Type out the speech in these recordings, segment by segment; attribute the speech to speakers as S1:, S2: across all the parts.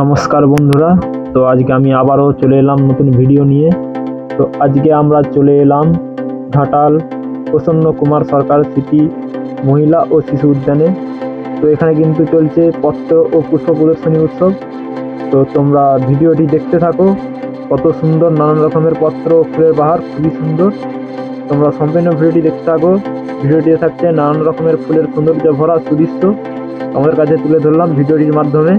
S1: নমস্কার বন্ধুরা। তো আজকে আমি আবারও চলে এলাম নতুন ভিডিও নিয়ে। তো আজকে আমরা চলে এলাম ঘাটাল প্রসন্ন কুমার সরকার স্মৃতি মহিলা ও শিশু উদ্যানে। তো এখানে কিন্তু চলছে পত্র ও পুষ্প প্রদর্শনী উৎসব। তো তোমরা ভিডিওটি দেখতে থাকো। কত সুন্দর নানান রকমের পত্র ও ফুলের বাহার, খুবই সুন্দর। তোমরা সম্পূর্ণ ভিডিওটি দেখতে থাকো। ভিডিওটিতে থাকছে নানান রকমের ফুলের সৌন্দর্য ভরা সুদৃশ্য। আমাদের কাছে তুলে ধরলাম ভিডিওটির মাধ্যমে।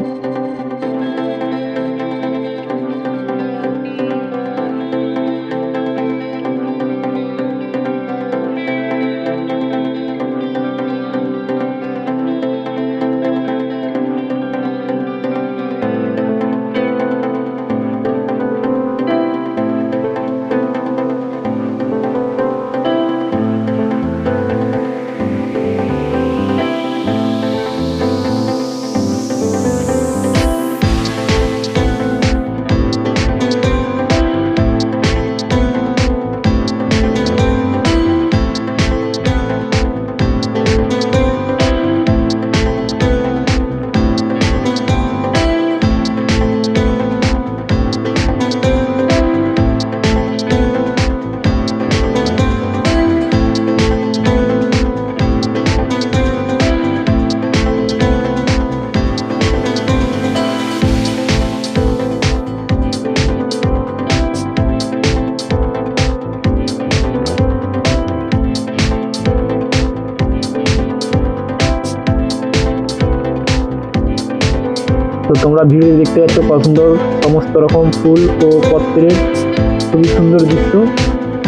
S1: তো তোমরা ভিডিও দেখতে পাচ্ছ কত সুন্দর সমস্ত রকম ফুল ও পত্রের খুবই সুন্দর দৃশ্য।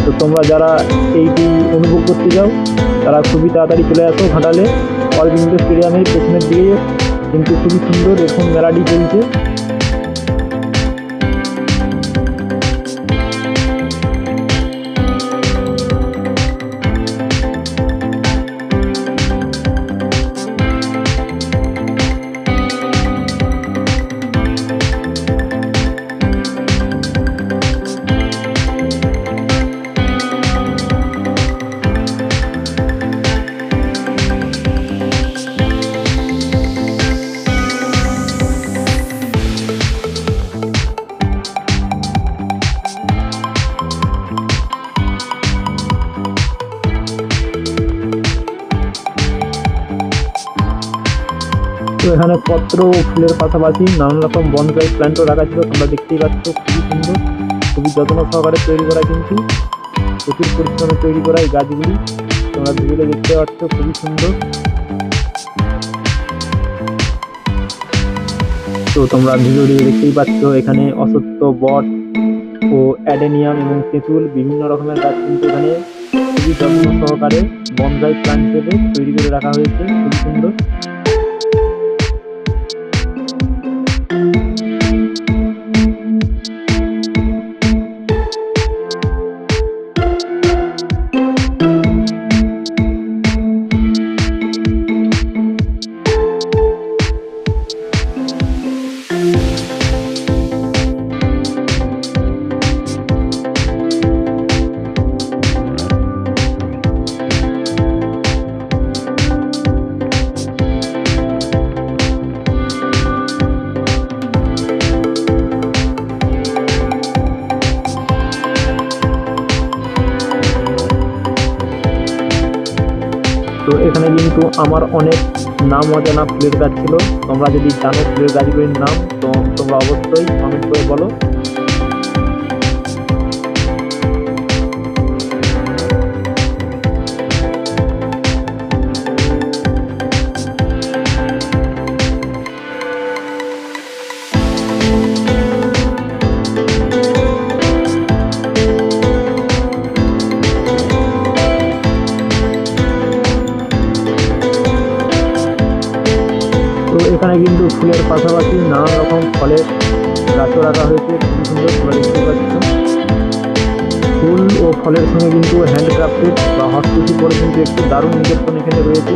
S1: তো তোমরা যারা এইটি অনুভব করতে যাও তারা খুবই তাড়াতাড়ি চলে আসো ঘাটালে। অরবিন্দ স্টেডিয়ামের পেছনের দিয়ে কিন্তু খুবই সুন্দর এখন মেলাটি চলছে। তো এখানে পত্র, ফুলের পাশাপাশি নানান রকম বনসাই প্ল্যান্টও রাখা ছিল, তোমরা দেখতেই পাচ্ছ, খুবই সুন্দর, খুবই যত্ন সহকারে তৈরি করা কিন্তু, প্রচুর পরিশ্রমে তৈরি করা এই গাছগুলি, তোমরা ভিডিওতে দেখতে পাচ্ছ, খুবই সুন্দর। তো তোমরা ভিডিওটি দেখতেই পাচ্ছ, এখানে অসত্য বট ও অ্যাডেনিয়াম এবং তেঁতুল বিভিন্ন রকমের গাছ কিন্তু এখানে খুবই যত্ন সহকারে বনসাই প্ল্যান্ট হিসেবে তৈরি করে রাখা হয়েছে, খুবই সুন্দর। তো এখানে কিন্তু আমার অনেক নাম অজানা ফুলের গাছ ছিল। তোমরা যদি জানো ফুলের গাছগুলির নাম, তো তোমরা অবশ্যই কমেন্ট করে বলো। তো এখানে কিন্তু ফুলের পাশাপাশি নানান রকম ফলের গাছও রাখা হয়েছে। খুবই সুন্দর তোমরা দেখতে পাচ্ছ ফুল ও ফলের সঙ্গে কিন্তু হ্যান্ডক্রাফটেড বা হস্তশিল্প করে কিন্তু একটি দারুণ নিদর্শন এখানে রয়েছে।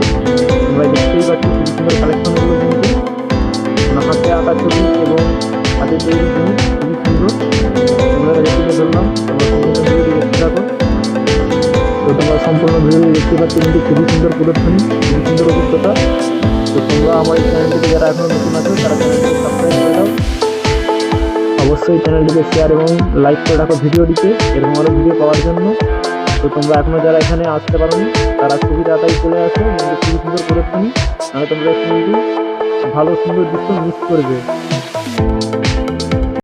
S1: তোমরা দেখতেই পাচ্ছ খুবই সুন্দর কালেকশনগুলো কিন্তু। হাতে আঁকা ছবি এবং হাতে তৈরি জিনিস খুবই সুন্দর। তোমরা দেখতে ধরলাম সম্পূর্ণ ভিডিওটি দেখতে পাচ্ছ কিন্তু খুবই সুন্দর প্রদর্শনী, খুবই সুন্দর অভিজ্ঞতা। তো তোমরা আমার এই চ্যানেলটিতে যারা এখন নতুন তারা চ্যানেলটিকে সাবস্ক্রাইব করে অবশ্যই চ্যানেলটিকে শেয়ার এবং লাইক করে রাখো ভিডিওটিকে। এরকম আরও ভিডিও পাওয়ার জন্য। তো তোমরা এখনও যারা এখানে আসতে পারোনি, তারা খুবই তাড়াতাড়ি চলে আসো। খুবই সুন্দর করে নাহলে তোমরা কিন্তু ভালো সুন্দর দৃশ্য মিস করবে।